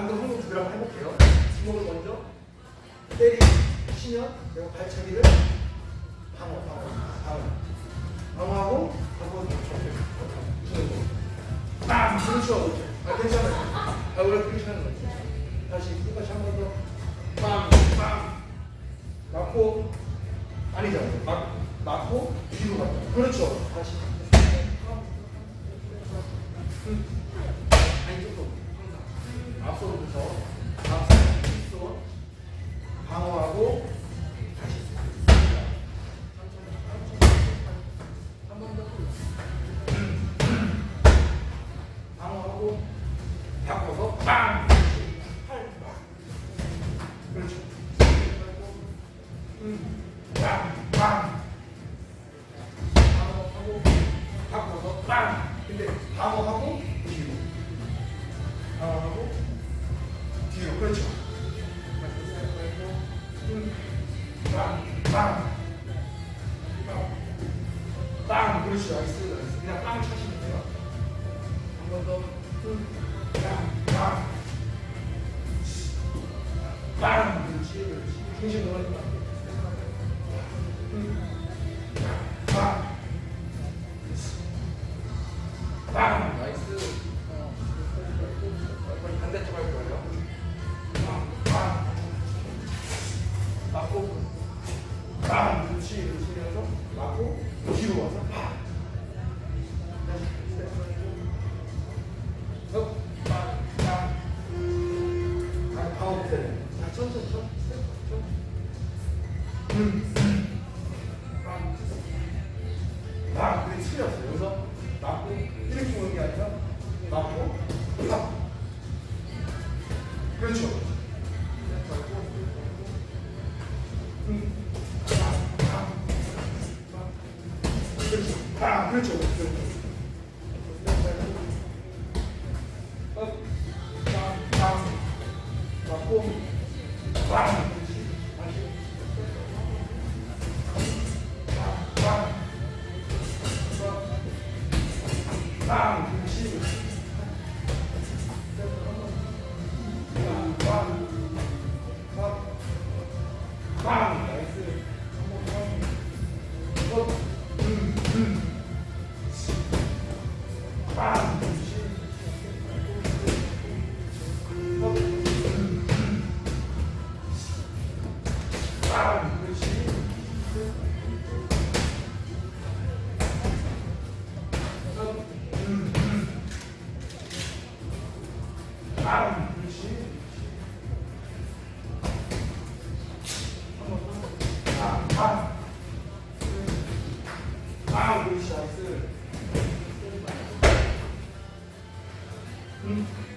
방금 한번 두 개랑 해볼게요. 주먹을 먼저 때리시면 내가 발차기를 방어 방어 방어. 방어하고 하고 빵 그렇죠 아 괜찮아요. 아 원래 그렇게 하는 거지 다시 똑같이 한 번 더 빵 빵. 맞고 아니죠 맞 맞고 뒤로 갔다 그렇죠. 다시. 음. 아니 조금 앞손부터 앞손 뒷손 방어하고 방어하고 바꿔서. 그렇죠. 음, 빵! 빵! 방어하고 바꿔서 빵! 근데 방어하고 뒤로 방어하고 빵! 빵! 그렇죠. 나이스. 그냥 빵 차시면 돼요. 한 번 더. 빵! 빵! 빵! 그렇지, 그렇지. 중심 넣어야 돼. 빵! 빵! 나이스. 음, 음. 빵. 빵. 그게 틀렸어요. 여기서 맞고, 이렇게 오는 게 아니라, 맞고, 팍. 그렇죠. 그렇죠. 업, Mm-hmm.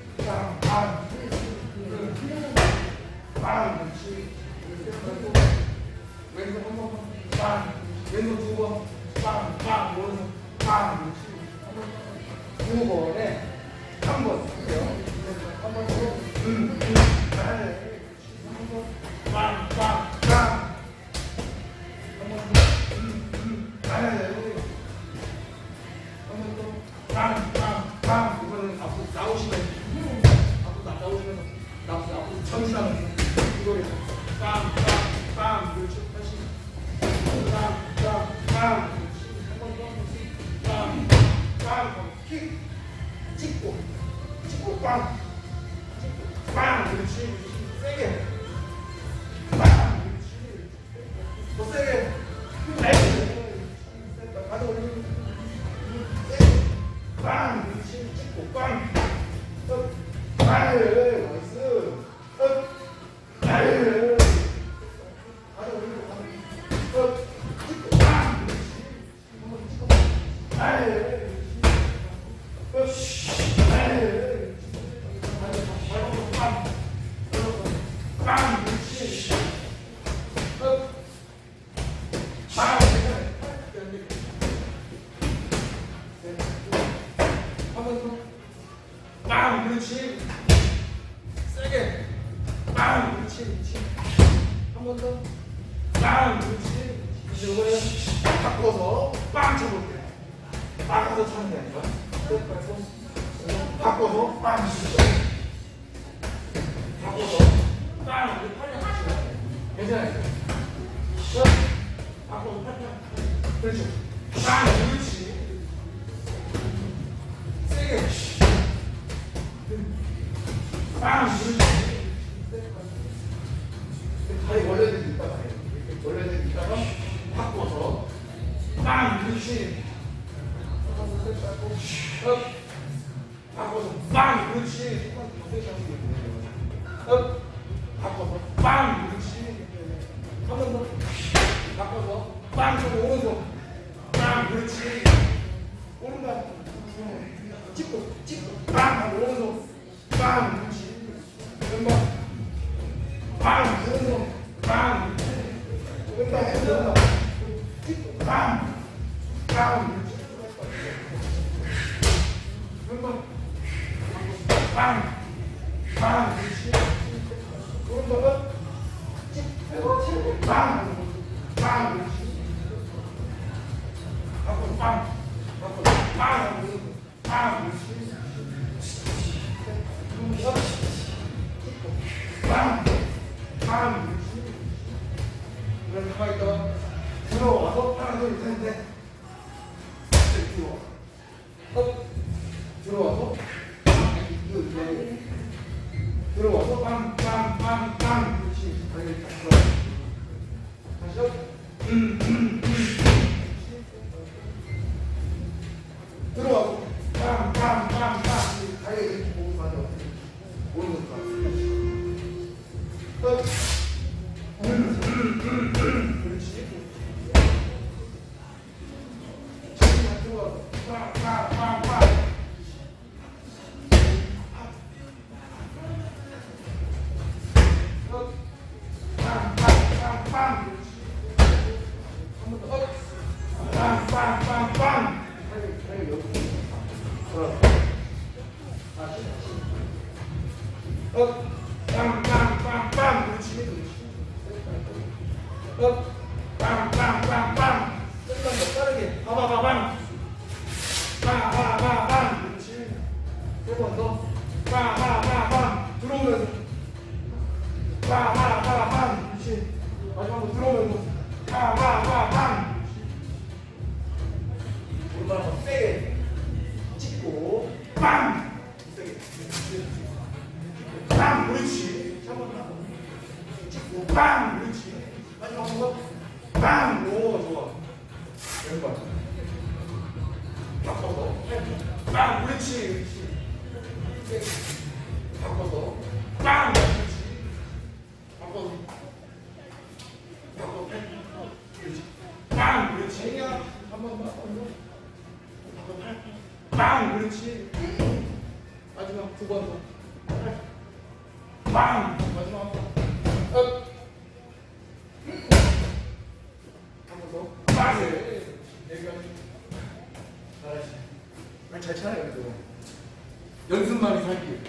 이거를 빵, 빵, 빵. 그렇지. 다시. 빵, 빵, 빵. 그렇지. 한번 더. 빵, 빵. 킥. 찍고. 찍고 빵. 찍고 빵. 그렇지. 세게. 빵! 그렇지. 그렇지. 이제 이번에 바꿔서 빵 쳐볼게 요. 바꿔서 빵 바꿔서 빵 괜찮아요 자, 바꿔서 팔 그렇죠 빵 그렇지 세게 빵 그렇지 다리 있다가 해요. 이렇게 원래대로 있다가 바꿔서 빵 그렇지 업 바꿔서 빵 그렇지 업 바꿔서 빵 그렇지 한번 더 바꿔서 빵 좀 오른손 빵 그렇지 오른발 찍고 찍고 빵 오른손 빵 그렇지 왼발 빵 오른손 빵 왼발 왼발 빵 빵 왼발 들어와서 들어와서 빵! 빵! 빵! 빵! 그렇지 빵, 빵, 빵, 빵. 그렇지. 한번 더. 업. 빵, 빵, 빵, 빵. 다리, 다리 여기. 돌아. 다시, 다시. 업. 빵, 빵, 빵, 빵. 그렇지, 그렇지. 업. 바꿔서. 빵! 세게. 바꿔서. 빵! 바꿔서. 바꿔서. 빵! 그렇지. 한번 더. 빵! 그렇지. 마지막 두 번 더. 팔. 빵! 마지막 한 번. 연습만이 살기.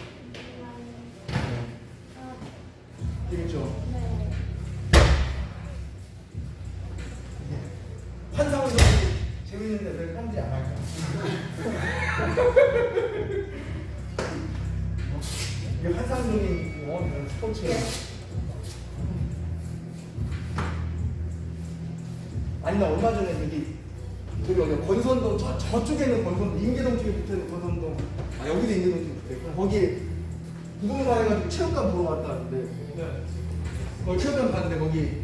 되겠죠? 환상을 좀 재밌는데 왜 딴지 안 할까? 이게 환상적인 뭐 이런 스포츠. 아니 나 얼마 전에 여 기 저기 어디 권선동 저 저쪽에는 권선동 인계동 쪽에 붙어있는 권선동 아 여기도 인계동 쪽에 붙어있고 거기 구경을 해가지고 체육관 보러 갔다 왔는데. 거기 체육관 갔는데 거기